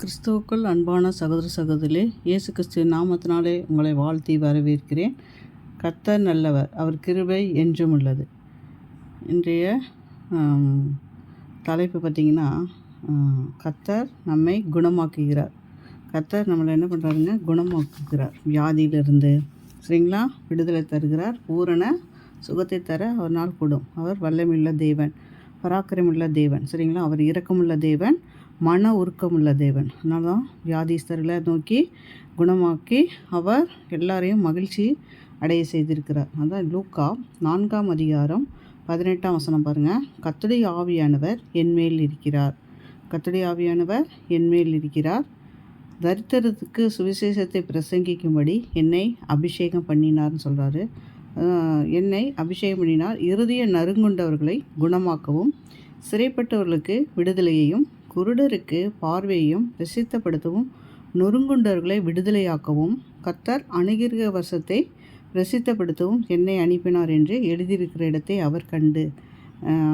கிறிஸ்துவுக்குள் அன்பான சகோதர சகோதரிலே இயேசு கிறிஸ்து நாமத்தினாலே உங்களை வாழ்த்தி வரவேற்கிறேன். கத்தர் நல்லவர் அவர் கிருபை என்றும் உள்ளது. இன்றைய தலைப்பு பார்த்திங்கன்னா கத்தர் நம்மை குணமாக்குகிறார். கத்தர் நம்மளை என்ன பண்ணுறாருங்க குணமாக்குகிறார். வியாதியிலிருந்து சரிங்களா? விடுதலை தருகிறார். பூரண சுகத்தை தர அவர் நாள் கூடும். அவர் வல்லமில்ல தேவன் பராக்கிரமுள்ள தேவன் சரிங்களா? அவர் இரக்கமுள்ள தேவன். மன உருக்கமுள்ள தேவன். அதனால தான் வியாதிஸ்தர்களை நோக்கி குணமாக்கி அவர் எல்லாரையும் மகிழ்ச்சி அடைய செய்திருக்கிறார். அதான் லூக்கா நான்காம் அதிகாரம் பதினெட்டாம் வசனம் பாருங்கள் கத்துடைய ஆவியானவர் என்மேல் இருக்கிறார். கத்துடைய ஆவியானவர் என்மேல் இருக்கிறார். தரித்திரத்துக்கு சுவிசேஷத்தை பிரசங்கிக்கும்படி என்னை அபிஷேகம் பண்ணினார்னு சொல்கிறாரு என்னை அபிஷேகம் பண்ணினார். இறுதிய நறுங்குண்டவர்களை குணமாக்கவும் சிறைப்பட்டவர்களுக்கு விடுதலையையும் குருடருக்கு பார்வையையும் பிரசித்தப்படுத்தவும் நொறுங்குண்டர்களை விடுதலையாக்கவும் கத்தர் அணுகிற வருஷத்தை பிரசித்தப்படுத்தவும் என்னை அனுப்பினார் என்று எழுதியிருக்கிற இடத்தை அவர் கண்டு.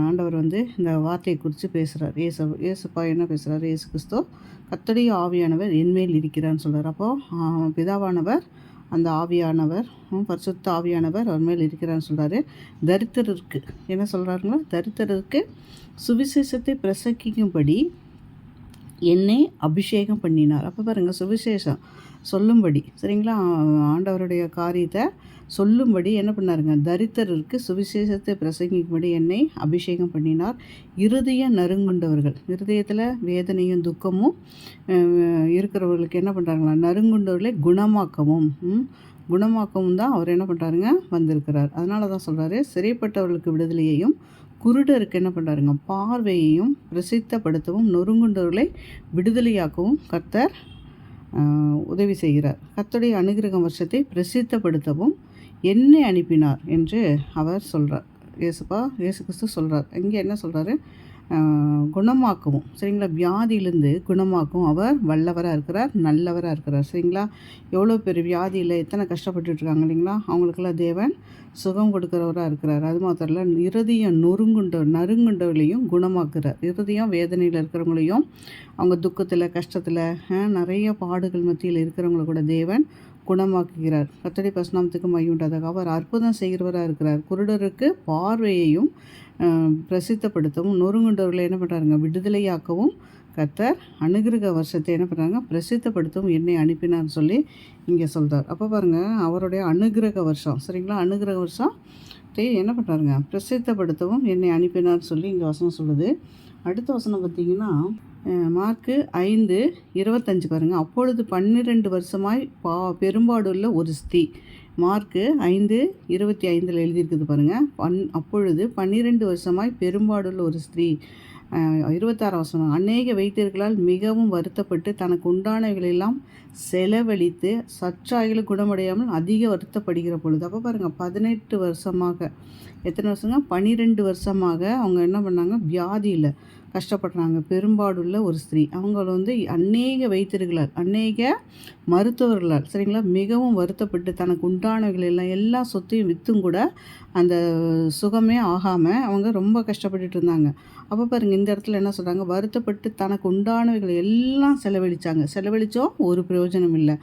ஆண்டவர் வந்து இந்த வார்த்தையை குறித்து பேசுகிறார் ஏசு ஏசுப்பா என்ன பேசுகிறார் ஏசு கிறிஸ்தோ கத்தடைய ஆவியானவர் என்மேல் இருக்கிறான்னு சொல்கிறார் அப்போது பிதாவானவர் அந்த ஆவியானவர் பரிசுத்த ஆவியானவர் அவர் மேல் இருக்கிறான்னு சொல்கிறாரு தரித்திரருக்கு என்ன சொல்கிறாருங்களா தரித்திரருக்கு சுவிசேஷத்தை பிரசங்கிக்கும்படி என்னை அபிஷேகம் பண்ணினார். அப்போ பாருங்கள் சுவிசேஷம். சொல்லும்படி சரிங்களா? ஆண்டவருடைய காரியத்தை சொல்லும்படி என்ன பண்ணாருங்க? தரித்திரருக்கு சுவிசேஷத்தை பிரசங்கிக்கும்படி என்னை அபிஷேகம் பண்ணினார். இருதய நறுங்குண்டவர்கள் இருதயத்தில் வேதனையும் துக்கமும் இருக்கிறவர்களுக்கு என்ன பண்ணுறாங்களா நறுங்குண்டவர்களை குணமாக்கவும் குணமாக்கவும் தான் அவர் என்ன பண்ணுறாருங்க வந்திருக்கிறார். அதனால தான் சொல்கிறாரு சிறைப்பட்டவர்களுக்கு விடுதலையையும் குருடருக்கு என்ன பண்ணுறாருங்க பார்வையையும் பிரசித்தப்படுத்தவும் நொறுங்குண்டவர்களை விடுதலையாக்கவும் கர்த்தர் உதவி செய்கிறார். கர்த்தருடைய அனுகிரகம் வருஷத்தை பிரசித்தப்படுத்தவும் என்னை அனுப்பினார் என்று அவர் சொல்கிறார் இயேசுப்பா இயேசு கிறிஸ்து சொல்கிறார் இங்கே என்ன சொல்கிறாரு குணமாக்கவும். சரிங்களா? வியாதியிலேருந்து குணமாக்கவும். அவர் வல்லவராக இருக்கிறார் நல்லவராக இருக்கிறார். சரிங்களா? எவ்வளோ பேர் வியாதியில் எத்தனை கஷ்டப்பட்டுட்டு இருக்காங்க இல்லைங்களா? அவங்களுக்கெல்லாம் தேவன் சுகம் கொடுக்குறவராக இருக்கிறார். அது மாத்திரம் இல்லை இருதயம் நொறுங்குண்ட நறுங்குண்டவர்களையும் குணமாக்குறார். இருதயம் வேதனையில் இருக்கிறவங்களையும் அவங்க துக்கத்தில் கஷ்டத்தில் நிறைய பாடுகள் மத்தியில் இருக்கிறவங்கள கூட தேவன் குணமாக்குகிறார். கத்தடி பசுநாமத்துக்கு மையுண்டதாக அவர் அற்புதம் செய்கிறவராக இருக்கிறார். குருடருக்கு பார்வையையும் பிரசித்தப்படுத்தவும் நொறுங்குண்டவர்களை என்ன பண்ணுறாருங்க விடுதலையாக்கவும் கத்தர் அனுகிரக வருஷத்தை என்ன பண்ணுறாங்க பிரசித்தப்படுத்தவும் என்னை அனுப்பினார்னு சொல்லி இங்கே சொல்கிறார் அப்போ பாருங்கள் அவருடைய அனுகிரக வருஷம் சரிங்களா? அனுகிரக வருஷம் தே என்ன பண்ணுறாருங்க பிரசித்தப்படுத்தவும் என்னை அனுப்பினார்னு சொல்லி இங்கே வசனம் சொல்லுது. அடுத்த வசனம் பார்த்தீங்கன்னா மார்க்கு ஐந்து இருபத்தஞ்சு பாருங்கள் அப்பொழுது பன்னிரெண்டு வருஷமாய் பா பெரும்பாடுள்ள ஒரு ஸ்திரீ மார்க்கு ஐந்து இருபத்தி ஐந்தில் எழுதியிருக்குது பாருங்கள் பன் அப்பொழுது பன்னிரெண்டு வருஷமாய் பெரும்பாடுள்ள ஒரு ஸ்திரீ இருபத்தாறு இருபத்தாறாம் வசனம். அநேக வைத்தியர்களால் மிகவும் வருத்தப்பட்டு தனக்கு உண்டானவைகளெல்லாம் செலவழித்து சற்றாயிலும் குணமடையாமல் அதிக வருத்தப்படுகிற பொழுது அப்போ பாருங்கள் பதினெட்டு வருஷமாக எத்தனை வருஷங்க? பன்னிரெண்டு வருஷமாக அவங்க என்ன பண்ணாங்க? வியாதியில் கஷ்டப்படுறாங்க. பெரும்பாடுள்ள ஒரு ஸ்திரீ. அவங்கள வந்து அநேக வைத்தியர்களால் அநேக மருத்துவர்களால் சரிங்களா? மிகவும் வருத்தப்பட்டு தனக்கு உண்டானவைகள் எல்லாம் எல்லா சொத்தையும் விற்றும் கூட அந்த சுகமே ஆகாமல் அவங்க ரொம்ப கஷ்டப்பட்டுட்டு இருந்தாங்க. அப்போ பாருங்கள் இந்த இடத்துல என்ன சொல்கிறாங்க வருத்தப்பட்டு தனக்கு உண்டானவைகளை எல்லாம் செலவழித்தாங்க செலவழித்தோம் ஒரு பிரயோஜனம் இல்லை.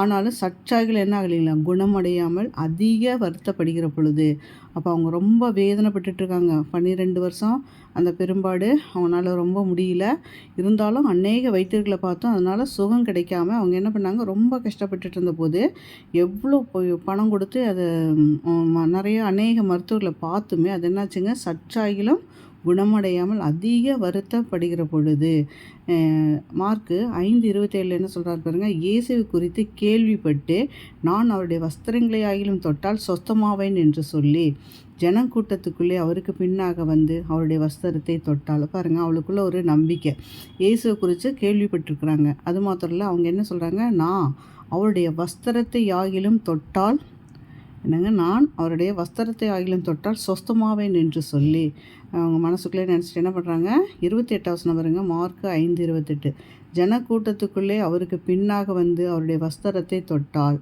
ஆனாலும் சற்றாய்கள் என்ன ஆகலைங்களா குணமடையாமல் அதிக வருத்தப்படுகிற பொழுது. அப்போ அவங்க ரொம்ப வேதனைப்பட்டுட்ருக்காங்க பன்னிரெண்டு வருஷம் அந்த பெரும்பாடு அவங்களால ரொம்ப முடியல. இருந்தாலும் அநேக வைத்தியர்களை பார்த்தோம். அதனால் சுகம் கிடைக்காம அவங்க என்ன பண்ணாங்க? ரொம்ப கஷ்டப்பட்டுட்டு இருந்தபோது எவ்வளோ பணம் கொடுத்து அதை நிறைய அநேக மருத்துவர்களை பார்த்துமே அது என்னாச்சுங்க? சற்றாயிலும் குணமடையாமல் அதிக வருத்தப்படுகிற பொழுது மார்க்கு ஐந்து இருபத்தேழில் என்ன சொல்கிறார் பாருங்க இயேசுவை குறித்து கேள்விப்பட்டு நான் அவருடைய வஸ்திரங்களை ஆகிலும் தொட்டால் சொஸ்தமாவேன் என்று சொல்லி ஜனக்கூட்டத்துக்குள்ளே அவருக்கு பின்னாக வந்து அவருடைய வஸ்திரத்தை தொட்டால் பாருங்கள் அவளுக்குள்ள ஒரு நம்பிக்கை. இயேசுவை குறித்து கேள்விப்பட்டிருக்கிறாங்க. அது மாத்திரம் இல்லை அவங்க என்ன சொல்கிறாங்க நான் அவருடைய வஸ்திரத்தை ஆகிலும் தொட்டால் என்னங்க நான் அவருடைய வஸ்திரத்தை ஆகிலும் தொட்டால் சொஸ்தமாவேன் என்று சொல்லி அவங்க மனசுக்குள்ளே நினச்சிட்டு என்ன பண்ணுறாங்க இருபத்தி எட்டாவது நம்பருங்க மார்க்கு ஐந்து இருபத்தெட்டு. ஜனக்கூட்டத்துக்குள்ளே அவருக்கு பின்னாக வந்து அவருடைய வஸ்திரத்தை தொட்டால்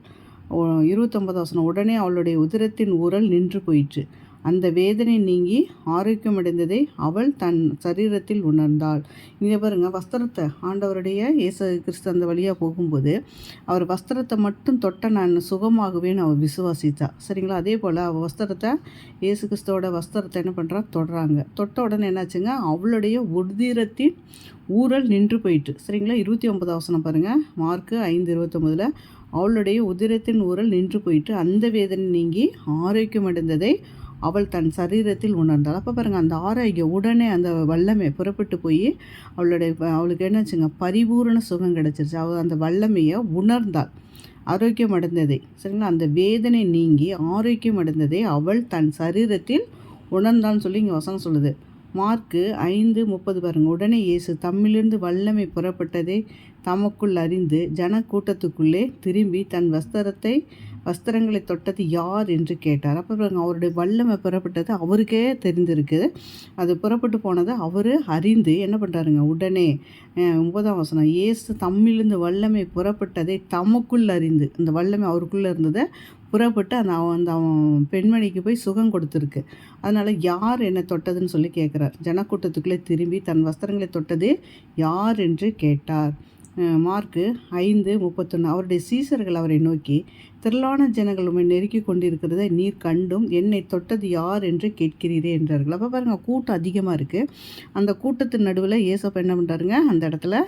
இருபத்தொம்பது வசனம் உடனே அவளுடைய உதிரத்தின் உரல் நின்று போயிற்று. அந்த வேதனை நீங்கி ஆரோக்கியமடைந்ததை அவள் தன் சரீரத்தில் உணர்ந்தாள். இங்கே பாருங்க வஸ்திரத்தை ஆண்டவருடைய இயேசு கிறிஸ்து அந்த வழியாக போகும்போது அவர் வஸ்திரத்தை மட்டும் தொட்ட நான் சுகமாகுவேன்னு அவள் விசுவாசித்தா. சரிங்களா? அதே போல் அவள் வஸ்திரத்தை இயேசு கிறிஸ்துவோட வஸ்திரத்தை என்ன பண்ணுறா தொடுறாங்க. தொட்ட உடனே என்னாச்சுங்க? அவளுடைய உதிரத்தின் ஊரல் நின்று போயிட்டு. சரிங்களா? இருபத்தி ஒன்பது அவசரம் பாருங்கள் மார்க்கு ஐந்து இருபத்தொம்பதில் அவளுடைய உதிரத்தின் ஊரல் நின்று போயிட்டு அந்த வேதனை நீங்கி ஆரோக்கியம் அடைந்ததை அவள் தன் சரீரத்தில் உணர்ந்தாள். அப்போ பாருங்கள் அந்த ஆரோக்கியம் உடனே அந்த வல்லமை புறப்பட்டு போய் அவளுடைய அவளுக்கு என்னச்சுங்க பரிபூரண சுகம் கிடச்சிருச்சு. அவள் அந்த வல்லமையை உணர்ந்தாள். ஆரோக்கியம் அடைந்ததை சரிங்களா? அந்த வேதனை நீங்கி ஆரோக்கியம் அடைந்ததை அவள் தன் சரீரத்தில் உணர்ந்தான்னு சொல்லி இங்கே வசனம் சொல்லுது. மார்க்கு ஐந்து முப்பது பாருங்க. உடனே இயேசு தம்மிலிருந்து வல்லமை புறப்பட்டதை தமக்குள் அறிந்து ஜனக்கூட்டத்துக்குள்ளே திரும்பி தன் வஸ்திரத்தை வஸ்திரங்களை தொட்டது யார் என்று கேட்டார். அப்புறம் அவருடைய வல்லமை புறப்பட்டது அவருக்கே தெரிந்திருக்கு. அது புறப்பட்டு போனதை அவர் அறிந்து என்ன பண்ணுறாருங்க உடனே ஒன்பதாம் வசனம் இயேசு தம்மிலிருந்து வல்லமை புறப்பட்டதை தமக்குள் அறிந்து அந்த வல்லமை அவருக்குள்ளே இருந்ததை புறப்பட்டு அந்த அவன் அந்த அவன் பெண்மணிக்கு போய் சுகம் கொடுத்துருக்கு. அதனால் யார் என்னை தொட்டதுன்னு சொல்லி கேட்குறார். ஜனக்கூட்டத்துக்குள்ளே திரும்பி தன் வஸ்திரங்களை தொட்டது யார் என்று கேட்டார். மார்க்கு ஐந்து முப்பத்தொன்று அவருடைய சீசர்கள் அவரை நோக்கி திரளான ஜனங்கள் உண்மை நெருக்கி கொண்டிருக்கிறதை நீர் கண்டும் என்னை தொட்டது யார் என்று கேட்கிறீரே என்றார்கள். அப்போ பாருங்கள் கூட்டம் அதிகமாக இருக்குது அந்த கூட்டத்தின் நடுவில் ஏசப்ப என்ன பண்ணுறாருங்க அந்த இடத்துல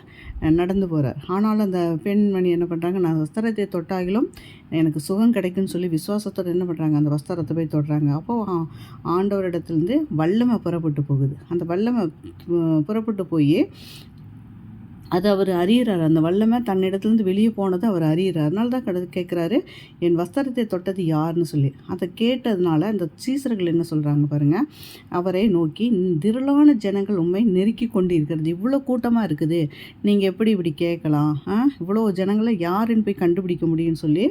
நடந்து போகிறார் ஆனாலும் அந்த பெண்மணி என்ன பண்ணுறாங்க நான் வஸ்திரத்தை தொட்டாகிலும் எனக்கு சுகம் கிடைக்குன்னு சொல்லி விசுவாசத்தோடு என்ன பண்ணுறாங்க அந்த வஸ்திரத்தை போய் தொடுறாங்க. அப்போது ஆண்டவரிடத்துலேருந்து வல்லமை புறப்பட்டு போகுது. அந்த வல்லமை புறப்பட்டு போய் அது அவர் அறியிறார் அந்த வல்லமை தன்னிடத்துலேருந்து வெளியே போனதை அவர் அறியிறார் அதனால தான் கடை கேட்குறாரு என் வஸ்திரத்தை தொட்டது யாருன்னு சொல்லி. அதை கேட்டதுனால அந்த சீசர்கள் என்ன சொல்கிறாங்க பாருங்கள் அவரை நோக்கி திரளான ஜனங்கள் உண்மை நெருக்கி கொண்டு இருக்கிறது இவ்வளோ கூட்டமாக இருக்குது. நீங்கள் எப்படி இப்படி கேட்கலாம்? இவ்வளோ ஜனங்களை யாருன்னு போய் கண்டுபிடிக்க முடியும்னு சொல்லி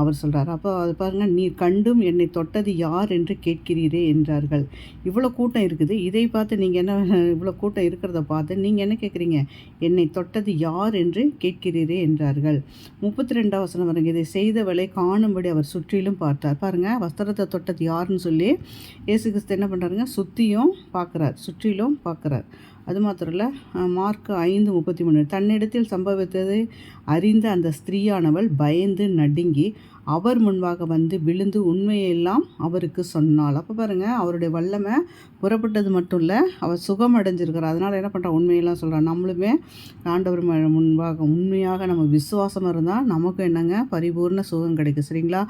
அவர் சொல்கிறார் அப்போ அது பாருங்கள் நீ கண்டும் என்னை தொட்டது யார் என்று கேட்கிறீரே என்றார்கள். இவ்வளோ கூட்டம் இருக்குது. இதை பார்த்து நீங்கள் என்ன இவ்வளோ கூட்டம் இருக்கிறத பார்த்து நீங்கள் என்ன கேட்குறீங்க? என்னை தொட்டது யார் என்று கேட்கிறீரே என்றார்கள். முப்பத்தி ரெண்டாம் வசனம் வருங்க இதை செய்தவளை காணும்படி அவர் சுற்றிலும் பார்த்தார். பாருங்கள் வஸ்திரத்தை தொட்டது யாருன்னு சொல்லி ஏசு கிறிஸ்து என்ன பண்ணுறாருங்க சுற்றியும் பார்க்குறார். சுற்றிலும் பார்க்குறார். அது மாத்திரம் இல்லை மார்க் ஐந்து முப்பத்தி மூணு. தன்னிடத்தில் சம்பவித்ததை அறிந்த அந்த ஸ்திரீயானவள் பயந்து நடுங்கி அவர் முன்பாக வந்து விழுந்து உண்மையெல்லாம் அவருக்கு சொன்னாள். அப்போ பாருங்கள் அவருடைய வல்லமை புறப்பட்டது மட்டும் இல்லை அவர் சுகம் அடைஞ்சிருக்கிறார். அதனால் என்ன பண்ணுறா உண்மையெல்லாம் சொல்கிறான் நம்மளுமே ஆண்டவர் முன்பாக உண்மையாக நம்ம விசுவாசம் இருந்தால் நமக்கு என்னங்க? பரிபூர்ண சுகம் கிடைக்கும். சரிங்களா?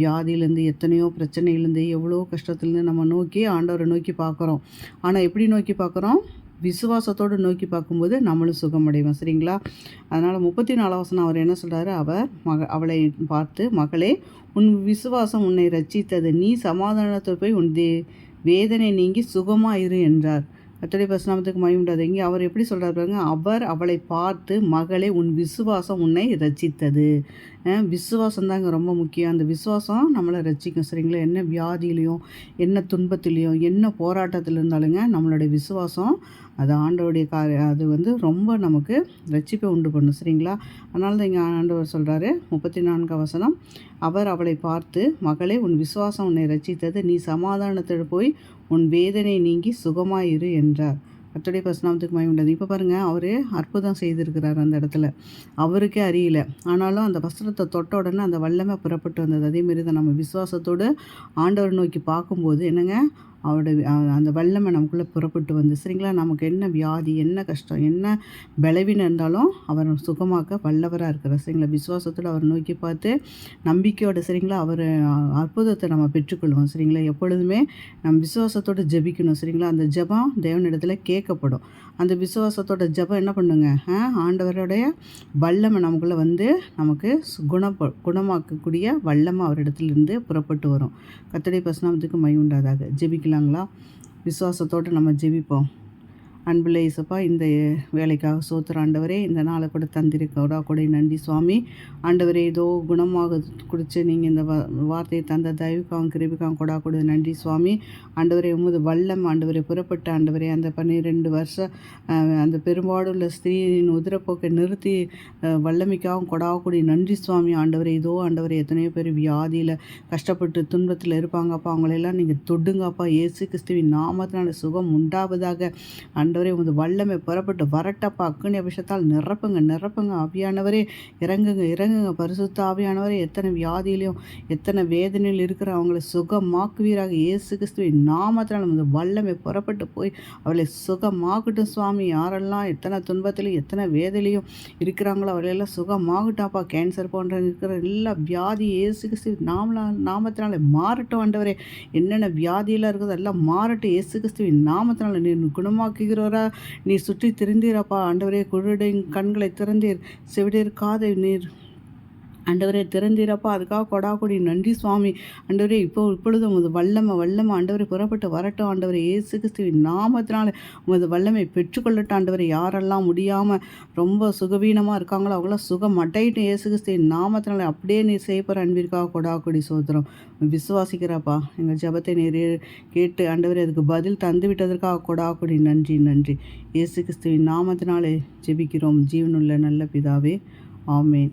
வியாதியிலேருந்து எத்தனையோ பிரச்சனையிலேருந்து எவ்வளோ கஷ்டத்துலேருந்து நம்ம நோக்கி ஆண்டவரை நோக்கி பார்க்குறோம். ஆனால் எப்படி நோக்கி பார்க்குறோம்? விசுவாசத்தோடு நோக்கி பார்க்கும்போது நம்மளும் சுகமடைவோம். சரிங்களா? அதனால் முப்பத்தி நாலாம் அவர் என்ன சொல்கிறாரு அவர் மக அவளை பார்த்து மகளே உன் விசுவாசம் உன்னை ரச்சித்தது நீ சமாதானத்தை போய் உன் தே வேதனை நீங்கி சுகமாக இரு என்றார். கத்தடி பசுநாமத்துக்கு மயமுண்டாது இங்கே அவர் எப்படி சொல்கிறார் பாருங்க? அவர் அவளை பார்த்து மகளே உன் விசுவாசம் உன்னை ரச்சித்தது. விசுவாசம் தாங்க ரொம்ப முக்கியம். அந்த விசுவாசம் நம்மளை ரசிக்கும் சரிங்களா? என்ன வியாதியிலையும் என்ன துன்பத்திலையும் என்ன போராட்டத்தில் இருந்தாலுங்க நம்மளுடைய விசுவாசம் அது ஆண்டோடைய காரிய அது வந்து ரொம்ப நமக்கு ரட்சிப்பை உண்டு பண்ணும். சரிங்களா? அதனால தான் இங்கே ஆண்டவர் சொல்கிறாரு முப்பத்தி நான்கு வசனம் அவர் அவளை பார்த்து மகளே உன் விசுவாசம் உன்னை ரச்சித்தது. நீ சமாதானத்தில் போய் உன் வேதனை நீங்கி சுகமாயிரு என்றார். கத்துடைய பசுநாமத்துக்கு மயம் உண்டது. இப்போ பாருங்கள் அவர் அற்புதம் செய்திருக்கிறார் அந்த இடத்துல. அவருக்கே அறியல. ஆனாலும் அந்த வஸ்திரத்தை தொட்ட உடனே அந்த வல்லமை புறப்பட்டு வந்தது. அதேமாரி தான் நம்ம விசுவாசத்தோடு ஆண்டவர் நோக்கி பார்க்கும்போது என்னங்க? அவரோட அந்த வல்லமை நமக்குள்ளே புறப்பட்டு வந்து சரிங்களா? நமக்கு என்ன வியாதி என்ன கஷ்டம் என்ன பலவீனம் இருந்தாலும் அவர் சுகமாக்க வல்லவராக இருக்கிறார் சரிங்களா? விசுவாசத்தில் அவர் நோக்கி பார்த்து நம்பிக்கையோட சரிங்களா? அவர் அற்புதத்தை நம்ம பெற்றுக்கொள்வோம் சரிங்களா? எப்பொழுதுமே நம்ம விசுவாசத்தோடு ஜபிக்கணும் சரிங்களா? அந்த ஜபம் தேவனிடத்தில் கேட்கப்படும். அந்த விசுவாசத்தோட ஜபம் என்ன பண்ணுங்க? ஆண்டவருடைய வல்லமை நமக்குள்ளே வந்து நமக்கு குணப்ப குணமாக்கக்கூடிய வல்லமை அவரிடத்துலேருந்து புறப்பட்டு வரும். கத்தடை பசுநாமத்துக்கு மை உண்டாதாக. ஜெபிக்கலாம். ஜெபிக்கலாங்களா விசுவாசத்தோடு நம்ம ஜெபிப்போம். அன்புள்ள இசப்பா இந்த வேலைக்காக சோத்துற ஆண்டவரே இந்த நாளை கூட தந்திருக்கோடா கூட நன்றி சுவாமி. ஆண்டவரே ஏதோ குணமாக குடிச்சு நீங்கள் இந்த வார்த்தையை தந்த தயவுக்காகவும் கிருபிக்காகவும் கூட கூட நன்றி சுவாமி. ஆண்டவரே உமது வல்லம் ஆண்டவரை புறப்பட்ட ஆண்டவரே அந்த பன்னிரெண்டு வருஷம் அந்த பெரும்பாடுள்ள ஸ்திரீயின் உதிரப்போக்கை நிறுத்தி வல்லமிக்காகவும் கொடாக்கூடிய நன்றி சுவாமி. ஆண்டவரை இதோ ஆண்டவரே எத்தனையோ பேர் வியாதியில் கஷ்டப்பட்டு துன்பத்தில் இருப்பாங்கப்பா அவங்களெல்லாம் நீங்கள் தொடுங்கப்பா. இயேசு கிறிஸ்துவின் நாமத்தினால சுகம் உண்டாவதாக. ஆண்டவரே உமது வல்லமை புறப்பட்டு வரட்டப்பா. அக்குனி அபிஷத்தால் நிரப்புங்க நிரப்புங்க. ஆவியானவரே இறங்குங்க இறங்குங்க. பரிசுத்த ஆவியானவரே எத்தனை வியாதியிலையும் எத்தனை வேதனையில் இருக்கிற அவங்களை சுகமாக்குவீராக. இயேசு கிறிஸ்துவின் நாமத்தினால் உமது வல்லமை புறப்பட்டு போய் அவளை சுகமாகட்டும் சுவாமி. யாரெல்லாம் எத்தனை துன்பத்திலையும் எத்தனை வேதனையும் இருக்கிறாங்களோ அவளையெல்லாம் சுகமாகட்டாப்பா. கேன்சர் போன்ற இருக்கிற எல்லா வியாதி இயேசு கிறிஸ்து நாமலா நாமத்தினால மாறட்டும் ஆண்டவரே. என்னென்ன வியாதியெல்லாம் இருக்குதோ எல்லாம் மாறட்டும். இயேசு கிறிஸ்துவின் நாமத்தினால நீ குணமாக்குகிறோம் குணமாக்குகிறவரா நீ சுற்றி திரிந்தீரப்பா ஆண்டவரே குருடை கண்களை திறந்தீர். செவிடீர் காதை நீர். ஆண்டவரே திறந்திரப்பா அதுக்காக கொடாக்குடி நன்றி சுவாமி. ஆண்டவரே இப்போ இப்பொழுது உமது வல்லமை வல்லமை ஆண்டவரை புறப்பட்டு வரட்டும் ஆண்டவரை. இயேசு கிறிஸ்துவின் நாமத்தினால உமது வல்லமை பெற்றுக்கொள்ளட்டும் ஆண்டவரை. யாரெல்லாம் முடியாமல் ரொம்ப சுகவீனமாக இருக்காங்களோ அவங்களாம் சுகம் அட்டையிட்டு இயேசு கிறிஸ்துவின் நாமத்தினால. அப்படியே நீ செய்யப்படுற அன்பிற்காக கொடாக்குடி சோதரம் விசுவாசிக்கிறப்பா எங்கள் ஜபத்தை நீர் கேட்டு ஆண்டவரை அதுக்கு பதில் தந்து விட்டதற்காக கொடாக்குடி நன்றி நன்றி. இயேசு கிறிஸ்துவின் நாமத்தினாலே ஜெபிக்கிறோம். ஜீவனுள்ள நல்ல பிதாவே ஆமேன்.